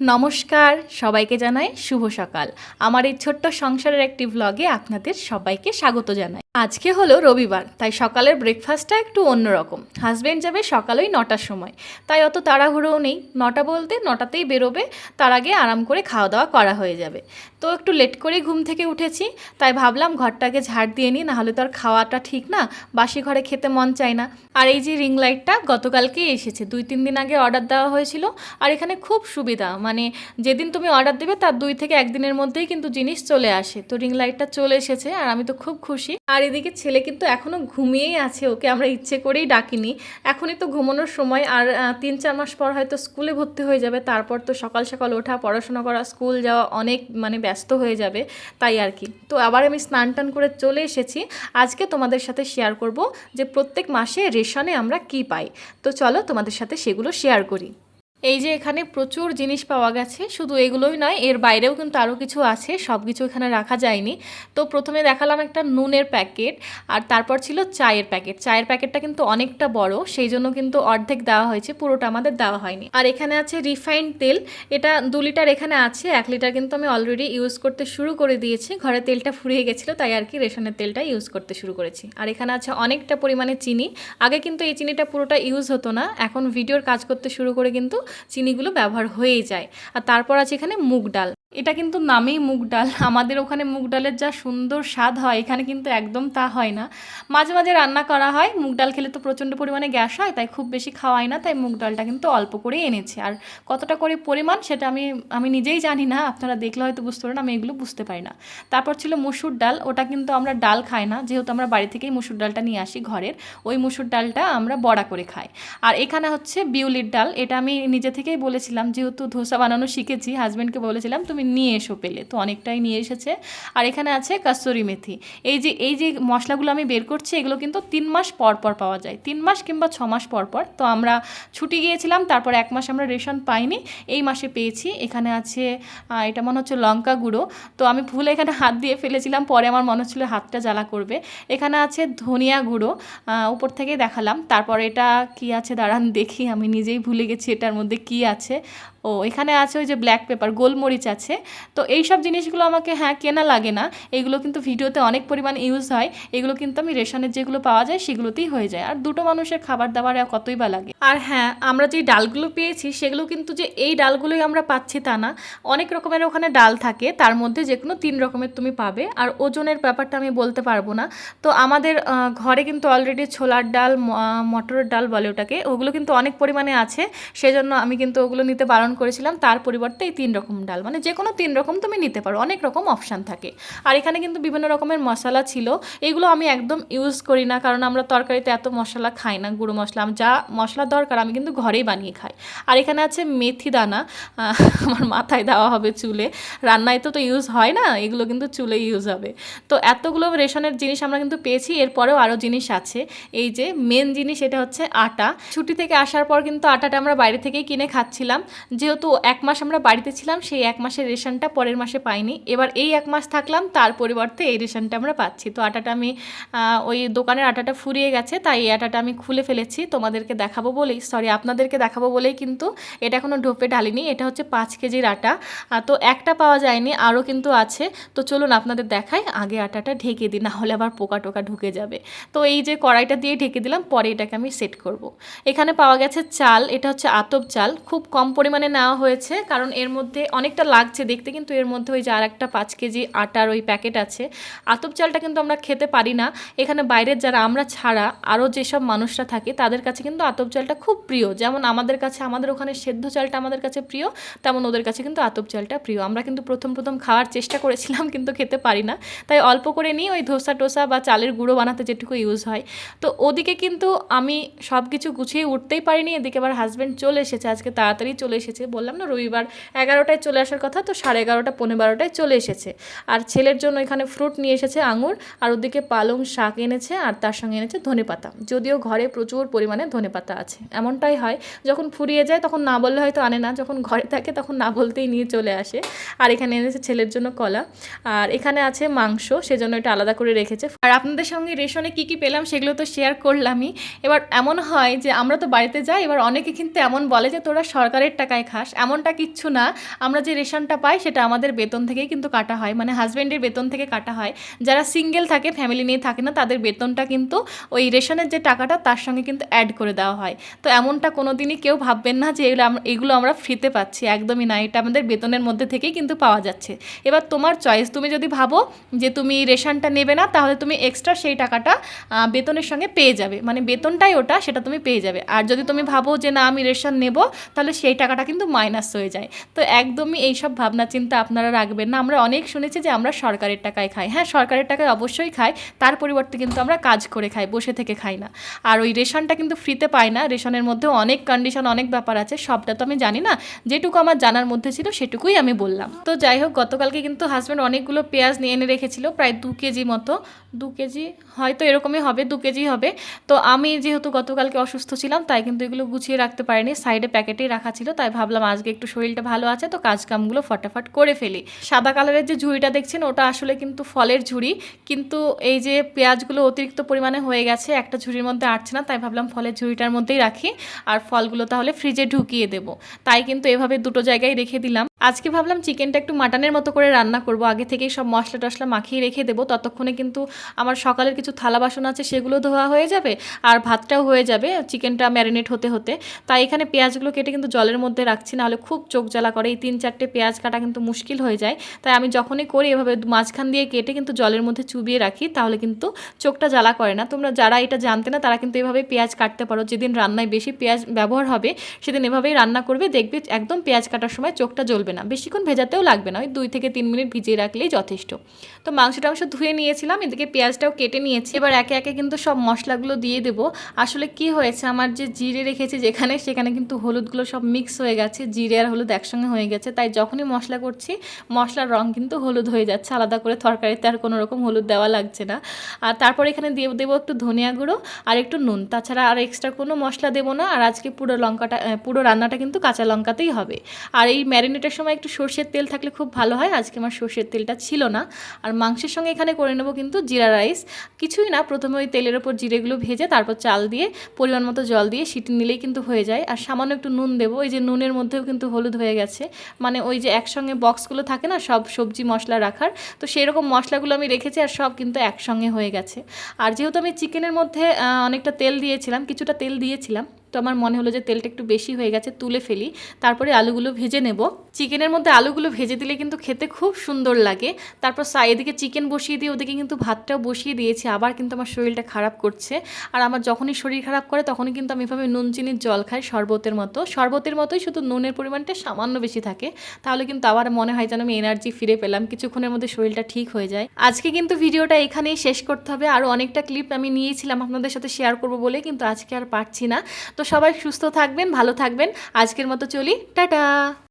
নমস্কার, সবাইকে জানাই শুভ সকাল। আমার এই ছোট্ট সংসারের একটি ভ্লগে আপনাদের সবাইকে স্বাগত জানাই। আজকে হলো রবিবার, তাই সকালের ব্রেকফাস্টটা একটু অন্যরকম। হাজব্যান্ড যাবে সকালেই নটার সময়। তাই অত তাড়াহুড়োও নেই। নটা বলতে নটাতেই বেরোবে, তার আগে আরাম করে খাওয়া দাওয়া করা হয়ে যাবে। তো একটু লেট করেই ঘুম থেকে উঠেছি, তাই ভাবলাম ঘরটাকে ঝাড় দিয়ে নিই, নাহলে তো আর খাওয়াটা ঠিক না, বাসি ঘরে খেতে মন চায় না। আর এই যে রিং লাইটটা গতকালকেই এসেছে, দুই তিন দিন আগে অর্ডার দেওয়া হয়েছিল। আর এখানে খুব সুবিধা মানে যেদিন তুমি অর্ডার দেবে, তার দুই থেকে একদিনের মধ্যেই কিন্তু জিনিস চলে আসে। তো রিং লাইটটা চলে এসেছে, আর আমি তো খুব খুশি। আর এদিকে ছেলে কিন্তু এখনও ঘুমিয়েই আছে, ওকে আমরা ইচ্ছে করেই ডাকিনি। এখনই তো ঘুমানোর সময়, আর তিন, চার মাস পর হয়তো স্কুলে ভর্তি হয়ে যাবে, তারপর তো সকাল সকাল ওঠা, পড়াশোনা করা, স্কুল যাওয়া অনেক মানে ব্যস্ত হয়ে যাবে, তাই আর কি। তো আবার আমি স্নান টান করে চলে এসেছি, আজকে তোমাদের সাথে শেয়ার করব যে প্রত্যেক মাসে রেশনে আমরা কি পাই। তো চলো তোমাদের সাথে সেগুলো শেয়ার করি। এই যে এখানে প্রচুর জিনিস পাওয়া গেছে, শুধু এগুলোই নয়, এর বাইরেও কিন্তু আরও কিছু আছে সব কিছু এখানে রাখা যায়নি। তো প্রথমে দেখালাম একটা নুনের প্যাকেট, আর তারপর ছিল চায়ের প্যাকেট। চায়ের প্যাকেটটা কিন্তু অনেকটা বড়, সেই জন্য কিন্তু অর্ধেক দেওয়া হয়েছে, পুরোটা আমাদের দেওয়া হয়নি। আর এখানে আছে রিফাইন্ড তেল, এটা দু লিটার এখানে আছে, এক লিটার কিন্তু আমি অলরেডি ইউজ করতে শুরু করে দিয়েছি। ঘরে তেলটা ফুরিয়ে গেছিল, তাই আর কি রেশনের তেলটা ইউজ করতে শুরু করেছি। আর এখানে আছে অনেকটা পরিমাণে চিনি, আগে কিন্তু এই চিনিটা পুরোটা ইউজ হতো না, এখন ভিডিওর কাজ করতে শুরু করে কিন্তু চিনিগুলো ব্যবহার হয়েই যায়। আর তারপর আছে এখানে মুগ ডাল। এটা কিন্তু নামেই মুগ ডাল। আমাদের ওখানে মুগ ডালের যা সুন্দর স্বাদ হয়, এখানে কিন্তু একদম তা হয় না। মাঝে মাঝে রান্না করা হয়, মুগ ডাল খেলে তো প্রচণ্ড পরিমাণে গ্যাস হয়, তাই খুব বেশি খাওয়াই না, তাই মুগ ডালটা কিন্তু অল্প করে এনেছে। আর কতটা করে পরিমাণ সেটা আমি আমি নিজেই জানি না, আপনারা দেখলে হয়তো বুঝতে পারেন, আমি এগুলো বুঝতে পারি না। তারপর ছিল মুসুর ডাল, ওটা কিন্তু আমরা ডাল খাই না, যেহেতু আমরা বাড়ি থেকেই মুসুর ডালটা নিয়ে আসি ঘরের, ওই মুসুর ডালটা আমরা বড়া করে খাই। আর এখানে হচ্ছে বিউলির ডাল, এটা আমি নিজে থেকেই বলেছিলাম, যেহেতু ধোসা বানানো শিখেছি হাজব্যান্ডকে বলেছিলাম, তুমি নিয়ে এসো পেলে, তো অনেকটাই নিয়ে এসেছে। আর এখানে আছে কাসুরি মেথি। এই যে এই যে মশলাগুলো আমি বের করছি, এগুলো কিন্তু তিন মাস পর পর পাওয়া যায়। তিন মাস কিংবা ছ মাস পর পর। তো আমরা ছুটি গিয়েছিলাম, তারপর এক মাস আমরা রেশন পাইনি। এই মাসে পেয়েছি। এখানে আছে এটা মনে হচ্ছে লঙ্কা গুঁড়ো। তো আমি ভুলে এখানে হাত দিয়ে ফেলেছিলাম, পরে আমার মনে হচ্ছিল হাতটা জ্বালা করবে। এখানে আছে ধনিয়া গুঁড়ো উপর থেকে দেখালাম। তারপর এটা কি আছে? দাঁড়ান দেখি, আমি নিজেই ভুলে গেছি এটার মধ্যে কি আছে। ও, এখানে আছে ওই যে ব্ল্যাক পেপার গোলমরিচ আছে। তো এই সব জিনিসগুলো আমাকে হ্যাঁ কেনা লাগে না। এগুলো কিন্তু ভিডিওতে অনেক পরিমাণ ইউজ হয়। এগুলো কিন্তু আমি রেশনের যেগুলো পাওয়া যায়, সেগুলোতেই হয়ে যায়। আর দুটো মানুষের খাবার দাবার কতই বা লাগে। আর হ্যাঁ আমরা যে ডালগুলো পেয়েছি, সেগুলো কিন্তু যে এই ডালগুলোই আমরা পাচ্ছি তা না। অনেক রকমের ওখানে ডাল থাকে, তার মধ্যে যে কোনো তিন রকমের তুমি পাবে। আর ওজনের ব্যাপারটা আমি বলতে পারব না। তো আমাদের ঘরে কিন্তু অলরেডি ছোলার ডাল মটরের ডাল বলে ওটাকে, ওগুলো কিন্তু অনেক পরিমাণে আছে। সেজন্য আমি কিন্তু ওগুলো নিতে বারণ করেছিলাম, তার পরিবর্তে এই তিন রকম ডাল। মানে যে কোনো তিন রকম তুমি নিতে পারো, অনেক রকম অপশান থাকে। আর এখানে কিন্তু বিভিন্ন রকমের মশলা ছিল, এগুলো আমি একদম ইউজ করি না, কারণ আমরা তরকারিতে এত মশলা খাই না, গুঁড়ো মশলা। যা মশলা দরকার, আমি কিন্তু ঘরেই বানিয়ে খাই। আর এখানে আছে মেথি দানা আমার মাথায় দেওয়া হবে চুলে। রান্নায় তো তো ইউজ হয় না, এগুলো কিন্তু চুলে ইউজ হবে। তো এতগুলো রেশনের জিনিস আমরা কিন্তু পেয়েছি, এরপরেও আরও জিনিস আছে। এই যে মেন জিনিস এটা হচ্ছে আটা। ছুটি থেকে আসার পর কিন্তু আটাটা আমরা বাইরে থেকেই কিনে খাচ্ছিলাম। যেহেতু এক মাস আমরা বাড়িতে ছিলাম, সেই এক মাসের রেশনটা পরের মাসে পাইনি। এবার এই এক মাস থাকলাম, তার পরিবর্তে এই রেশনটা আমরা পাচ্ছি। তো আটাটা আমি ওই দোকানের আটাটা ফুরিয়ে গেছে, তাই এই আটাটা আমি খুলে ফেলেছি। তোমাদেরকে দেখাবো বলেই সরি আপনাদেরকে দেখাবো বলেই কিন্তু এটা এখনও ঢোপে ঢালিনি। এটা হচ্ছে পাঁচ কেজির আটা। তো একটা পাওয়া যায়নি, আরও কিন্তু আছে। তো চলুন আপনাদের দেখাই, আগে আটাটা ঢেকে দিই, না হলে আবার পোকা টোকা ঢুকে যাবে। তো এই যে কড়াইটা দিয়ে ঢেকে দিলাম, পরে এটাকে আমি সেট করব। এখানে পাওয়া গেছে চাল, এটা হচ্ছে আতপ চাল। খুব কম পরিমাণে নেওয়া হয়েছে, কারণ এর মধ্যে অনেকটা লাগছে দেখতে, কিন্তু এর মধ্যে ওই যে আর একটা পাঁচ কেজি আটার ওই প্যাকেট আছে। আতপ চালটা কিন্তু আমরা খেতে পারি না। এখানে বাইরের যারা আমরা ছাড়া, আরও যেসব মানুষরা থাকে, তাদের কাছে কিন্তু আতপ চালটা খুব প্রিয়। যেমন আমাদের কাছে, আমাদের ওখানে সেদ্ধ চালটা আমাদের কাছে প্রিয়, তেমন ওদের কাছে কিন্তু আতপ চালটা প্রিয়। আমরা কিন্তু প্রথম প্রথম খাওয়ার চেষ্টা করেছিলাম, কিন্তু খেতে পারি না। তাই অল্প করে নিই ওই ধোসা টোসা বা চালের গুঁড়ো বানাতে যেটুকু ইউজ হয়। তো ওদিকে কিন্তু আমি সব কিছু গুছিয়ে উঠতেই পারিনি, এদিকে আবার হাজব্যান্ড চলে এসেছে, আজকে তাড়াতাড়ি চলে এসেছে। বললাম না রবিবার এগারোটায় চলে আসার কথা, তো সাড়ে এগারোটা পনেরো বারোটায় চলে এসেছে। আর ছেলের জন্য এখানে ফ্রুট নিয়ে এসেছে আঙুর, আর ওদিকে পালং শাক এনেছে, আর তার সঙ্গে এনেছে ধনেপাতা যদিও ঘরে প্রচুর পরিমাণে ধনেপাতা আছে, এমনটাই হয়, যখন ফুরিয়ে যায় তখন না বললে হয়তো আনে না, যখন ঘরে থাকে তখন না বলতেই নিয়ে চলে আসে। আর এখানে এনেছে ছেলের জন্য কলা, আর এখানে আছে মাংস, সেজন্য এটা আলাদা করে রেখেছে। আর আপনাদের সঙ্গে রেশনে কি কি পেলাম সেগুলো তো শেয়ার করলামই। এবার এমন হয় যে আমরা তো বাড়িতে যাই, এবার অনেকে কিন্তু এমন বলে যে তোরা সরকারের টাকায় খাস, এমনটা কিচ্ছু না। আমরা যে রেশনটা পাই, সেটা আমাদের বেতন থেকেই কিন্তু কাটা হয়। মানে হাজব্যান্ডের বেতন থেকে কাটা হয়। যারা সিঙ্গেল থাকে, ফ্যামিলি নিয়ে থাকে না, তাদের বেতনটা কিন্তু ওই রেশনের যে টাকাটা, তার সঙ্গে কিন্তু অ্যাড করে দেওয়া হয়। তো এমনটা কোনো দিনই কেউ ভাববেন না যে এগুলো এগুলো আমরা ফ্রিতে পাচ্ছি। একদমই না। এটা আমাদের বেতনের মধ্যে থেকেই কিন্তু পাওয়া যাচ্ছে। এবার তোমার চয়েস তুমি যদি ভাবো যে তুমি রেশনটা নেবে না, তাহলে তুমি এক্সট্রা সেই টাকাটা বেতনের সঙ্গে পেয়ে যাবে। মানে বেতনটাই ওটা, সেটা তুমি পেয়ে যাবে। আর যদি তুমি ভাবো যে না, আমি রেশন নেব, তাহলে সেই টাকাটা কিন্তু মাইনাস হয়ে যায়। তো একদমই এইসব ভাবনা চিন্তা আপনারা রাখবেন না। আমরা অনেক শুনেছি যে আমরা সরকারের টাকায় খাই। হ্যাঁ সরকারের টাকায় অবশ্যই খাই। তার পরিবর্তে কিন্তু আমরা কাজ করে খাই, বসে থেকে খাই না। আর ওই রেশনটা কিন্তু ফ্রিতে পাই না। রেশনের মধ্যে অনেক কন্ডিশন অনেক ব্যাপার আছে। সবটা তো আমি জানি না। যেটুকু আমার জানার মধ্যে ছিল সেটুকুই আমি বললাম। তো যাই হোক, গতকালকে কিন্তু হাজব্যান্ড অনেকগুলো পেঁয়াজ নিয়ে এনে রেখেছিল, প্রায় দু কেজি মতো। দু কেজি? হয়তো এরকমই হবে, দু কেজি হবে। তো আমি যেহেতু গতকালকে অসুস্থ ছিলাম, তাই কিন্তু এগুলো গুছিয়ে রাখতে পারিনি। সাইডে প্যাকেটেই রাখা ছিল, তাই ভাবলাম আজকে একটু শরীরটা ভালো আছে, তো কাজকামগুলো ফটাফট করে ফেলি। সাদা কালারের যে ঝুড়িটা দেখছেন, ওটা আসলে কিন্তু ফলের ঝুড়ি। কিন্তু এই যে পেঁয়াজগুলো অতিরিক্ত পরিমাণে হয়ে গেছে, একটা ঝুড়ির মধ্যে আটছে না, তাই ভাবলাম ফলের ঝুড়িটার মধ্যেই রাখি। আর ফলগুলো তাহলে ফ্রিজে ঢুকিয়ে দেবো। তাই কিন্তু এভাবে দুটো জায়গায় রেখে দিলাম। আজকে ভাবলাম চিকেনটা একটু মাটনের মতো করে রান্না করব। আগে থেকেই সব মশলা টশলা মাখিয়ে রেখে দেবো। ততক্ষণে কিন্তু আমার সকালের কিছু থালা বাসন আছে, সেগুলো ধোয়া হয়ে যাবে আর ভাতটাও হয়ে যাবে চিকেনটা ম্যারিনেট হতে হতে। তাই এখানে পেঁয়াজগুলো কেটে কিন্তু জলের মধ্যে রাখছি, নাহলে খুব চোখ জ্বালা করে। এই তিন চারটে পেঁয়াজ কাটা কিন্তু মুশকিল হয়ে যায়। তাই আমি যখনই করি এভাবে মাঝখান দিয়ে কেটে কিন্তু জলের মধ্যে চুবিয়ে রাখি, তাহলে কিন্তু চোখটা জ্বালা করে না। তোমরা যারা এটা জানতে না, তারা কিন্তু এভাবে পেঁয়াজ কাটতে পারো। যেদিন রান্নায় বেশি পেঁয়াজ ব্যবহার হবে, সেদিন এভাবেই রান্না করবে। দেখবে একদম পেঁয়াজ কাটার সময় চোখটা জ্বলবে। না। বেশিক্ষণ ভেজাতেও লাগবে না, ওই দুই থেকে তিন মিনিট ভিজিয়ে রাখলেই যথেষ্ট। তো মাংস ধুয়ে নিয়েছিলাম, এদিকে পেঁয়াজটাও কেটে নিয়েছি। এবার একে একে কিন্তু সব মশলাগুলো দিয়ে দেবো। আসলে কি হয়েছে, আমার যে জিরে রেখেছি যেখানে, সেখানে কিন্তু হলুদগুলো সব মিক্স হয়ে গেছে, জিরে আর হলুদ একসঙ্গে হয়ে গেছে। তাই যখনই মশলা করছি, মশলার রং কিন্তু হলুদ হয়ে যাচ্ছে। আলাদা করে তরকারিতে আর কোনো রকম হলুদ দেওয়া লাগছে না। আর তারপর এখানে দিয়ে দেবো একটু ধনিয়া গুঁড়ো আর একটু নুন। তাছাড়া আর এক্সট্রা কোনো মশলা দেবো না। আর আজকে পুরো লঙ্কাটা পুরো রান্নাটা কিন্তু কাঁচা লঙ্কাতেই হবে। আর এই ম্যারিনেটের সময় একটু সর্ষের তেল থাকলে খুব ভালো হয়। আজকে আমার সর্ষের তেলটা ছিল না। আর মাংসের সঙ্গে এখানে করে নেব কিন্তু জিরা রাইস। কিছুই না, প্রথমে ওই তেলের ওপর জিরেগুলো ভেজে তারপর চাল দিয়ে পরিমাণ মতো জল দিয়ে সিটি নিলেই কিন্তু হয়ে যায়। আর সামান্য একটু নুন দেবো, ওই যে নুনের মধ্যেও কিন্তু হলুদ হয়ে গেছে। মানে ওই যে একসঙ্গে বক্সগুলো থাকে না, সব সবজি মশলা রাখার, তো সেই রকম মশলাগুলো আমি রেখেছি আর সব কিন্তু একসঙ্গে হয়ে গেছে। আর যেহেতু আমি চিকেনের মধ্যে অনেকটা তেল দিয়েছিলাম, কিছুটা তেল দিয়েছিলাম তো আমার মনে হলো যে তেলটা একটু বেশি হয়ে গেছে, তুলে ফেলি। তারপরে আলুগুলো ভেজে নেব। চিকেনের মধ্যে আলুগুলো ভেজে দিলে কিন্তু খেতে খুব সুন্দর লাগে। তারপর এদিকে চিকেন বসিয়ে দিয়ে ওদিকে কিন্তু ভাতটাও বসিয়ে দিয়েছি। আবার কিন্তু আমার শরীরটা খারাপ করছে। আর আমার যখনই শরীর খারাপ করে তখনই কিন্তু আমি এভাবে নুন চিনির জল খাই শরবতের মতো। শরবতের মতোই শুধু নুনের পরিমাণটা সামান্য বেশি থাকে। তাহলে কিন্তু আবার মনে হয় যেন আমি এনার্জি ফিরে পেলাম, কিছুক্ষণের মধ্যে শরীরটা ঠিক হয়ে যায়। আজকে কিন্তু ভিডিওটা এখানেই শেষ করতে হবে। আরও অনেকটা ক্লিপ আমি নিয়েছিলাম আপনাদের সাথে শেয়ার করব বলে, কিন্তু আজকে আর পারছি না। তো সবাই সুস্থ থাকবেন ভালো থাকবেন। আজকের মতো চলি টাটা!